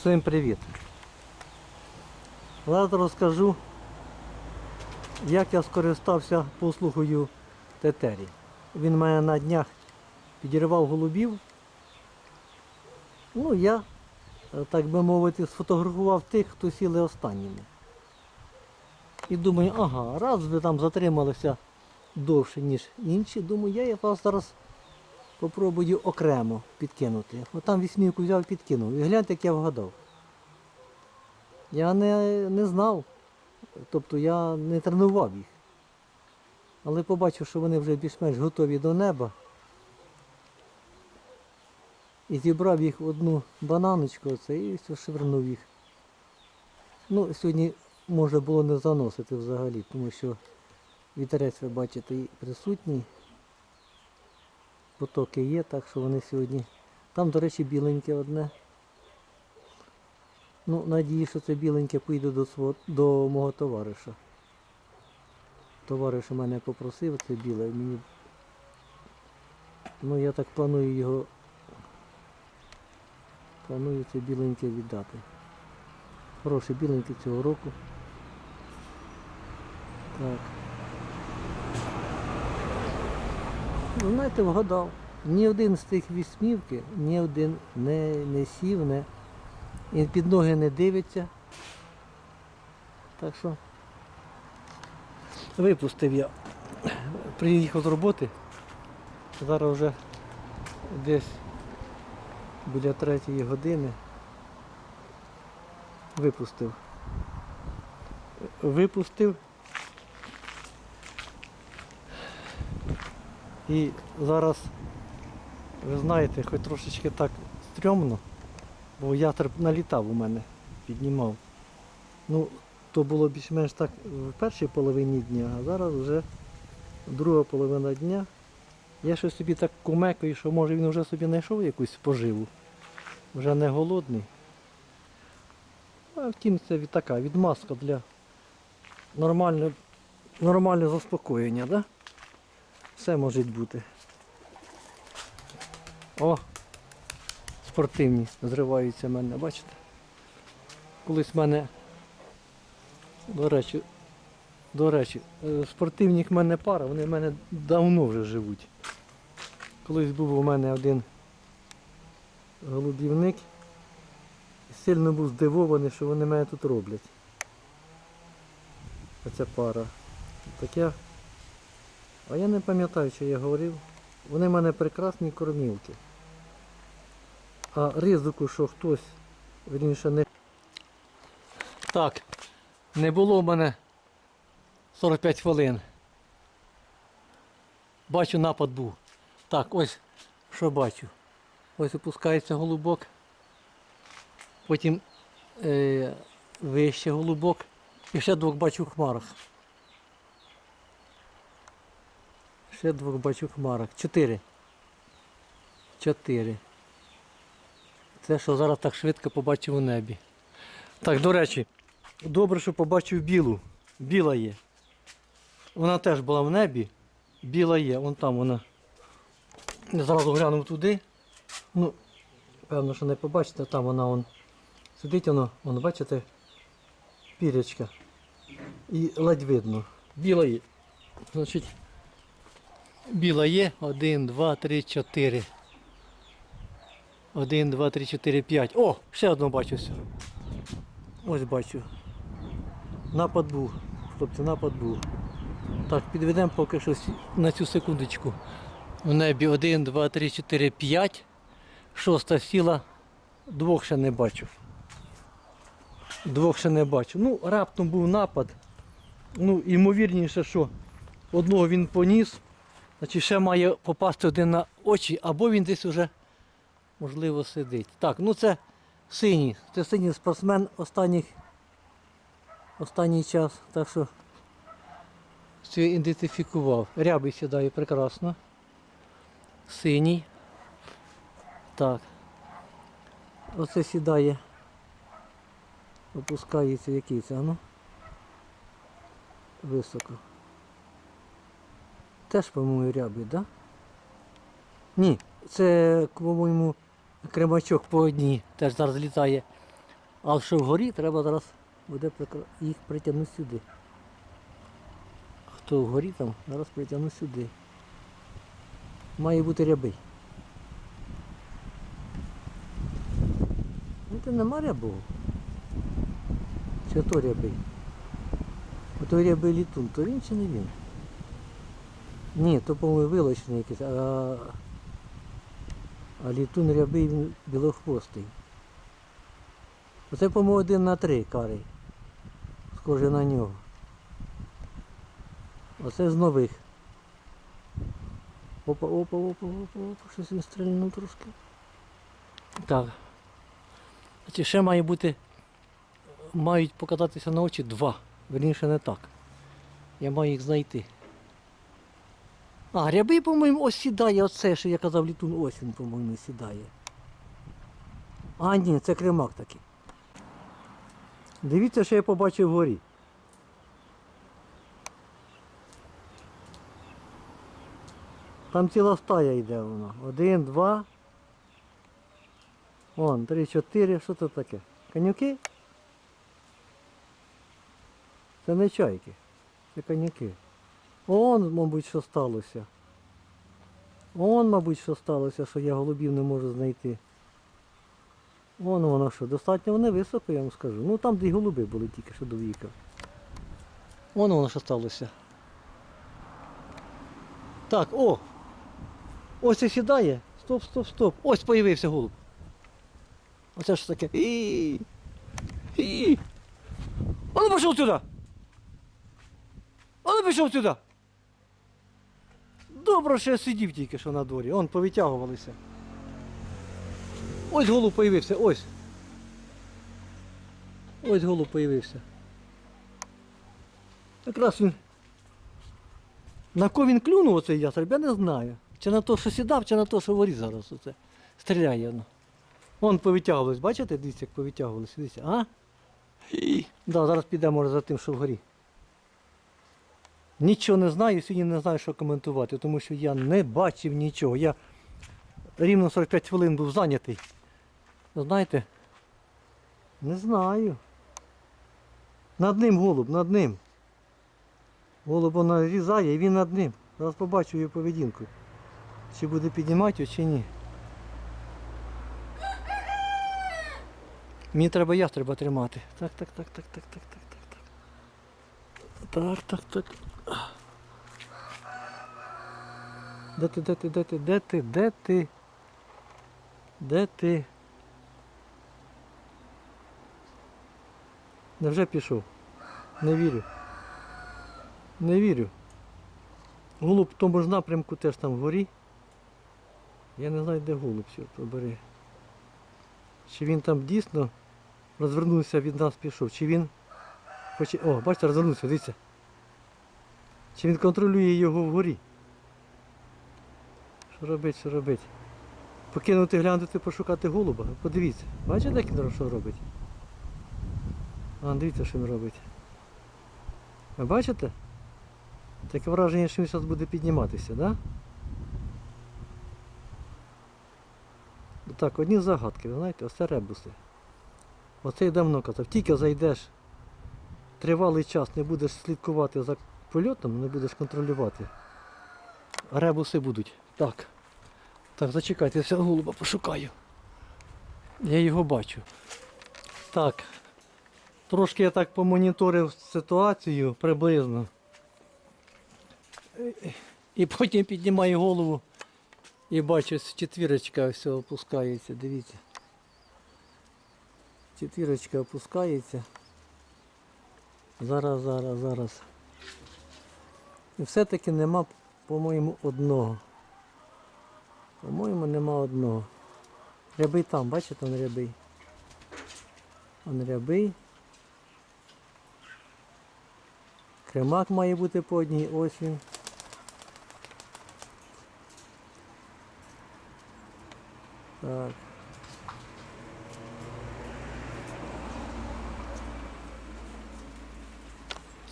Всім привіт. Зараз розкажу, як я скористався послугою Тетері. Він мене на днях підірвав голубів. Ну, я, так би мовити, сфотографував тих, хто сіли останніми. І думаю, ага, раз ви там затрималися довше, ніж інші, думаю, я вас зараз попробую окремо підкинути. От там вісьмівку взяв підкинув. І гляньте, як я вгадав. Я не, не знав. Тобто я не тренував їх. Але побачив, що вони вже більш-менш готові до неба. І зібрав їх одну бананочку оце, і все швирнув їх. Ну, сьогодні можна було не заносити взагалі, тому що вітерець, ви бачите, присутній потоки є, так що вони сьогодні. Там, до речі, біленьке одне. Ну, надію, що це біленьке поїде до свого, до мого товариша. Товариш у мене попросив це біле, мені. Ну я так планую його. Планую це біленьке віддати. Хороше біленьке цього року. Так. Ну, знаєте, вгадав. Ні один з тих вісьмівки, ні один не, не сів, не, і під ноги не дивиться. Так що випустив я. Приїхав з роботи. Зараз вже десь біля третьої години. Випустив. Випустив. І зараз, ви знаєте, хоч трошечки так стрьомно, бо ятр налітав у мене, піднімав. Ну, то було більш-менш так в першій половині дня, а зараз вже друга половина дня. Я щось собі так кумекаю, що може він вже собі знайшов якусь поживу. Вже не голодний. А втім, це така відмазка для нормального, нормального заспокоєння, да? Все може бути. О! Спортивні зриваються в мене, бачите? Колись в мене, до речі, до речі, е, спортивні в мене пара, вони в мене давно вже живуть. Колись був у мене один голубівник. Сильно був здивований, що вони мене тут роблять. Оця пара. Так я а я не пам'ятаю, що я говорив. Вони в мене прекрасні кормілки. А ризику, що хтось, вірніше, не... Так, не було в мене 45 хвилин. Бачу, напад був. Так, ось що бачу. Ось опускається голубок. Потім е, вище голубок. І ще двох бачу в хмарах. Ще двох бачу хмарок. Чотири. Чотири. Це що зараз так швидко побачив у небі. Так, до речі, добре, що побачив білу. Біла є. Вона теж була в небі. Біла є, вон там вона. Я зразу глянув туди. Ну, певно, що не побачите, там вона вон сидить воно, вон, бачите, пірячка. І ледь видно. Біла є. Значить, Біла є. Один, два, три, чотири. Один, два, три, чотири, п'ять. О, ще одну бачу. Ось бачу. Напад був. Хлопці, напад був. Так, підведемо поки що на цю секундочку. У небі один, два, три, чотири, п'ять. Шоста сіла. Двох ще не бачу. Двох ще не бачу. Ну, раптом був напад. Ну, ймовірніше, що одного він поніс. Значить, ще має попасти один на очі, або він десь уже, можливо, сидить. Так, ну це синій. Це синій спортсмен останніх, останній час. Так що це ідентифікував. Рябий сідає прекрасно. Синій. Так. Оце сідає. Опускається який це, ну. Високо. Теж, по-моєму, рябий, да? Ні, це, по-моєму, кремачок по одній. Теж зараз літає А що вгорі, треба зараз буде їх притягнути сюди. Хто вгорі там, зараз притягну сюди. Має бути рябий. Ну це нема рябого. Чи то рябий? Ото рябий літун, то він чи не він? Ні, то, по-моєму, вилочний якийсь, а, а літун рябий він білохвостий. Оце, по-моєму, один на три карий. Схоже на нього. Оце з нових. Опа, опа, опа, опа, опа, щось він стрільнув трошки. Так. Значить, ще має бути, мають покататися на очі два. Верніше не так. Я маю їх знайти. А, рябий, по-моєму, ось сідає оце, що я казав літун, ось він, по-моєму, сідає. А, ні, це кремак такий. Дивіться, що я побачив вгорі. Там ціла стая йде вона. Один, два. Вон, три, чотири. Що це таке? Конюки? Це не чайки. Це конюки. Он, мабуть, що сталося. Он, мабуть, що сталося, що я голубів не можу знайти. Вон воно що, достатньо вони високо, я вам скажу. Ну там де й голуби були тільки що до віка. Вон воно що сталося. Так, о! Ось і сідає. Стоп, стоп, стоп. Ось появився голуб. Оце що таке. І. І. А ну пішов сюди! А ну пішов сюди! Добре, що я сидів тільки що на дворі. Он повитягувалися. Ось голуб появився, ось. Ось голуб появився. Якраз він. На кого він клюнув оцей ястреб, я не знаю. Чи на то, що сідав, чи на то, що ворі зараз оце. Стріляє воно. Вон повитягувались, бачите, дивіться, як повитягувалися, дивіться, а? Да, зараз підемо за тим, що вгорі. Нічого не знаю, сьогодні не знаю, що коментувати, тому що я не бачив нічого. Я рівно 45 хвилин був зайнятий. Знаєте? Не знаю. Над ним голуб, над ним. Голуб вона нарізає і він над ним. Зараз побачу його поведінку. Чи буде піднімати його, чи ні. Мені треба ястреба тримати. Так, так, так, так, так, так, так, так, так. Так, так, так. Де ти, де ти, де ти, де ти, де ти? Де ти? Невже пішов? Не вірю. Не вірю. Голуб в тому ж напрямку теж там вгорі. Я не знаю, де голуб, що побери. Чи він там дійсно розвернувся від нас пішов, чи він хоче... О, бачите, розвернувся, дивіться. Чи він контролює його вгорі? Що робить, що робить? Покинути глянути, пошукати голуба. Подивіться. Бачите, як він що робить? А, дивіться, що він робить. Ви бачите? Таке враження, що він зараз буде підніматися, так? Да? Так, одні загадки, ви знаєте, оце ребуси. Оце я давно казав, тільки зайдеш тривалий час, не будеш слідкувати за польотом, не будеш контролювати. Ребуси будуть. Так. Так, зачекайте, я цього голуба пошукаю. Я його бачу. Так. Трошки я так помоніторив ситуацію приблизно. І потім піднімаю голову і бачу, ось четвірочка все опускається, дивіться. Четвірочка опускається. Зараз, зараз, зараз. І все-таки нема, по-моєму, одного. По-моєму, нема одного. Рябий там, бачите, он рябий. Он рябий. Кремак має бути по одній, ось він. Так.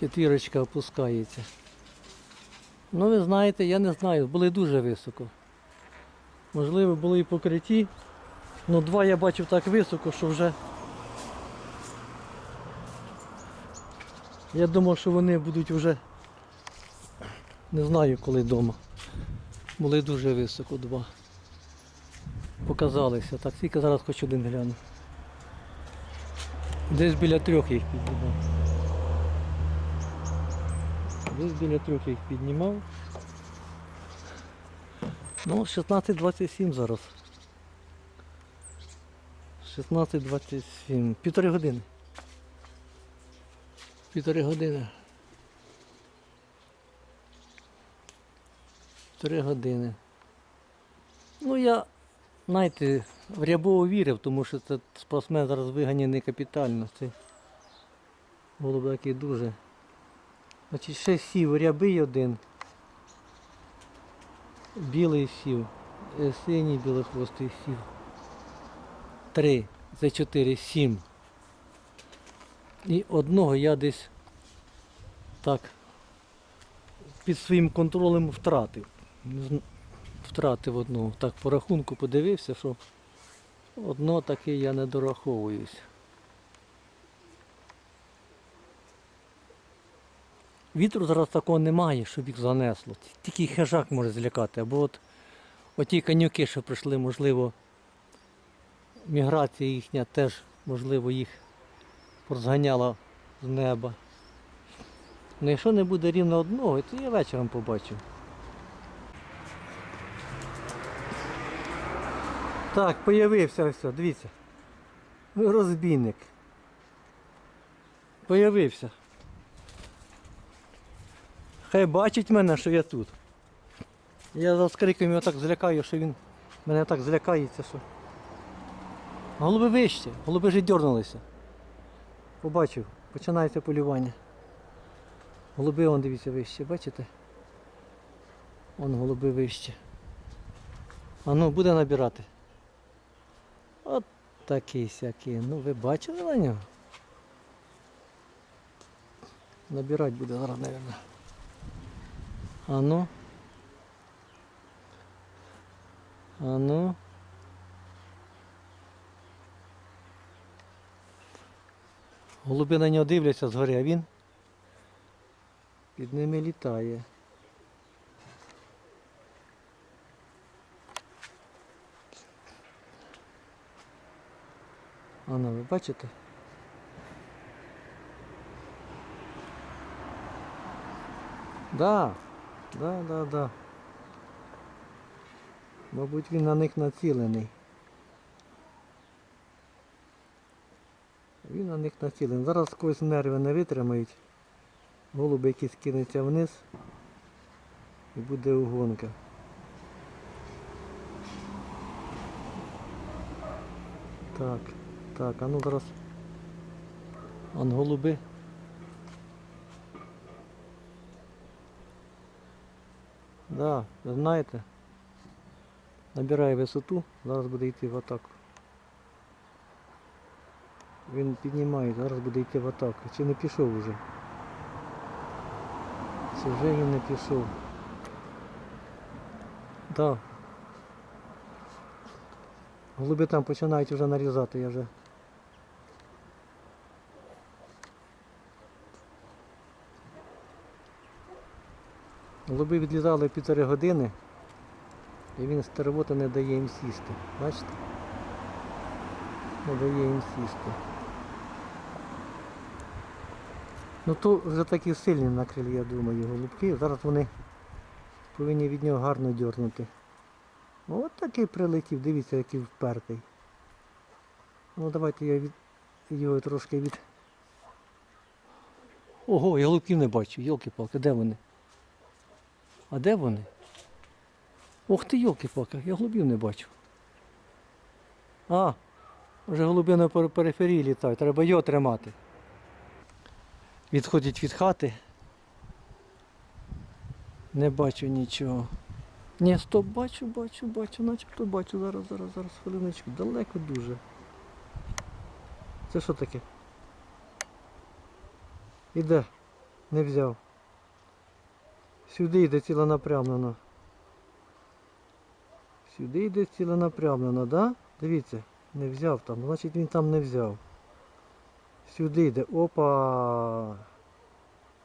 Четвірочка опускається. Ну ви знаєте, я не знаю, були дуже високо. Можливо, були і покриті. Ну два я бачив так високо, що вже я думав, що вони будуть вже не знаю коли вдома. Були дуже високо два. Показалися. Так, тільки зараз хоч один гляну. Десь біля трьох їх піднімав. Десь біля трьох їх піднімав. Ну, 16.27 зараз. 16.27. Півтори години. Півтори години. Три години. Ну я, знаєте, в Рябову вірив, тому що це спортсмен зараз виганяний капітально. Це голуб такий дуже. Значить, ще сів рябий один. Білий сів. е, Синій білохвостий сів. Три. Це чотири, сім. І одного я десь так під своїм контролем втратив. Втратив одного. Так по рахунку подивився, що одно таке я не дораховуюсь. Вітру зараз такого немає, щоб їх занесло. Тільки хижак може злякати. Або от оті конюки, що прийшли, можливо, міграція їхня теж, можливо, їх розганяла з неба. Ну якщо не буде рівно одного, то я вечором побачу. Так, появився ось, дивіться. Розбійник. Появився. Хай бачить мене, що я тут. Я за скриком його так злякаю, що він мене так злякається, що. Голуби вище, голуби вже дьорнулися. Побачив, починається полювання. Голуби вон дивіться вище, бачите? Вон голуби вище. А ну буде набирати. От такий сякий. Ну ви бачили на нього? Набирати буде зараз, мабуть. А ну. А ну. Голуби на нього дивляться згори, а він під ними літає. А ну, ви бачите? Да, да, да, да. Мабуть, він на них націлений. Він на них націлений. Зараз когось нерви не витримають. Голуби якісь кинуться вниз і буде угонка. Так, так, а ну зараз. Он голуби. Да, знаєте, набирає висоту, зараз буде йти в атаку. Він піднімає, зараз буде йти в атаку. Чи не пішов уже? Чи вже він не пішов? Да. Голуби там починають вже нарізати, я вже. Голуби відлізали півтори години і він з тервоти не дає їм сісти. Бачите? Не дає їм сісти. Ну то вже такі сильні накрилі, я думаю, голубки. Зараз вони повинні від нього гарно дьорнути. От такий прилетів, дивіться, який впертий. Ну давайте я від... його трошки від. Ого, я голубків не бачу, йолки-палки, де вони? А де вони? Ох ти, йолки-палки, я голубів не бачу. А, вже голуби на периферії літають, треба його тримати. Відходять від хати. Не бачу нічого. Ні, стоп, бачу, бачу, бачу, начебто бачу. Зараз, зараз, зараз, хвилиночку. Далеко дуже. Це що таке? Іде. Не взяв. Сюди йде ціленапрямлено. Сюди йде ціленапрямлено, да? Дивіться, не взяв там, значить він там не взяв. Сюди йде. Опа.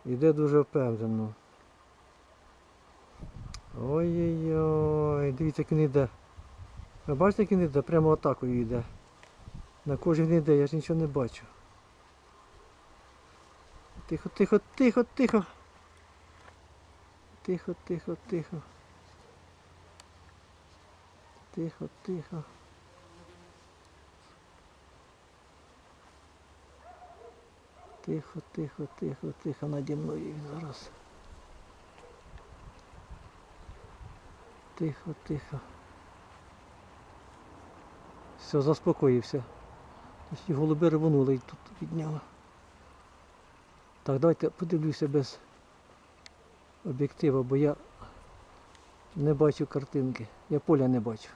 Йде дуже впевнено. Ой-ой-ой, дивіться, як він йде. Ви бачите, як він йде? Прямо атакою йде. На кожен йде, я ж нічого не бачу. Тихо, тихо, тихо, тихо. Тихо, тихо, тихо. Тихо, тихо. Тихо, тихо, тихо, тихо, наді мною він зараз. Тихо, тихо. Все, заспокоївся. Ті голуби рвонули і тут підняли. Так, давайте подивлюся без об'єктива, бо я не бачу картинки. Я поля не бачу.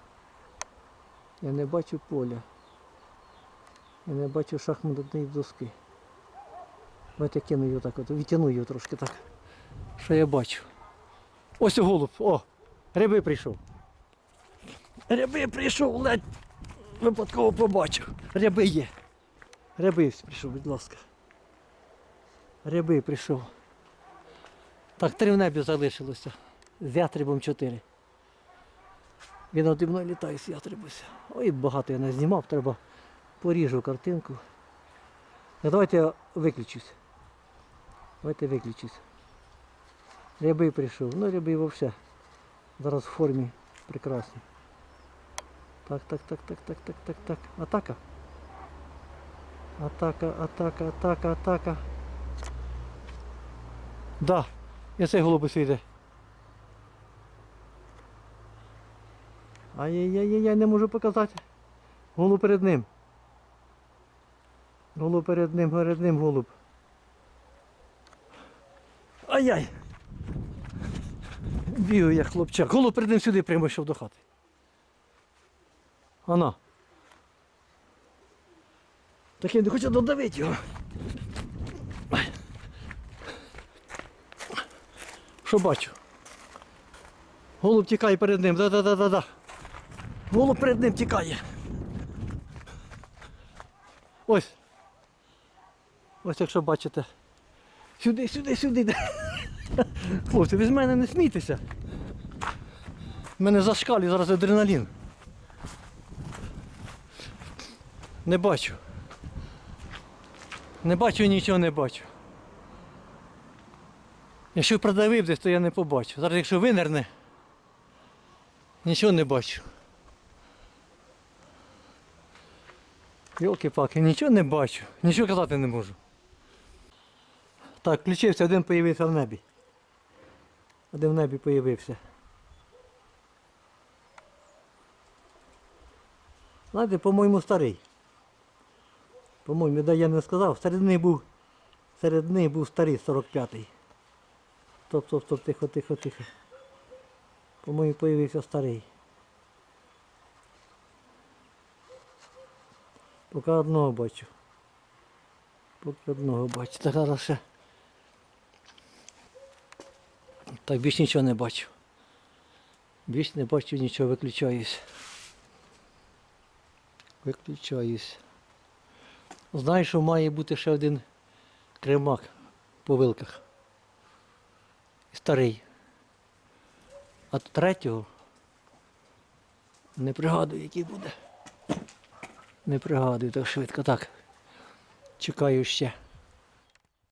Я не бачу поля. Я не бачу шахматної доски. Давайте кину його так, от, відтяну його трошки так. Що я бачу? Ось голуб, о! Гриби прийшов. Ряби прийшов, ледь випадково побачив. Ряби є. Ряби прийшов, будь ласка. Ряби прийшов. Так, три в небі залишилося. З ястребом чотири. Він оді мною літає з ястребуся. Ой, багато я не знімав, треба поріжу картинку. А давайте я виключусь. Давайте виключусь. Рябий прийшов. Ну, рябий взагалі. Зараз в формі прекрасні. Так, так, так, так, так, так, так, так. Атака. Атака, атака, атака, атака. Да, я цей голубець йде. Ай-яй-яй-яй, не можу показати. Голуб перед ним. Голуб перед ним, перед ним голуб. Ай-яй! Бігаю як хлопчак. Голуб перед ним сюди прямо йшов до хати. Ана. Так я не хочу додавити його. Що бачу? Голуб тікає перед ним. Да-да-да-да-да. Голуб перед ним тікає. Ось. Ось якщо бачите. Сюди, сюди, сюди. Хлопці, ви з мене не смійтеся. У мене зашкалює зараз адреналін. Не бачу. Не бачу нічого не бачу. Якщо продавив десь, то я не побачу. Зараз якщо винерне, нічого не бачу. Йолки-паки, нічого не бачу. Нічого казати не можу. Так, включився, один появився в небі. Один в небі появився. Знаєте, по-моєму, старий. По-моєму, я не сказав, серед них був, серед них був старий 45-й. Стоп, стоп, стоп, тихо, тихо, тихо. По-моєму, появився старий. Поки одного бачу. Поки одного бачу. Так зараз ще. Так більш нічого не бачу. Більш не бачу нічого, виключаюсь. Виключаюсь. Знаю, що має бути ще один кремак по вилках. Старий. А третього не пригадую, який буде. Не пригадую так швидко. Так. Чекаю ще.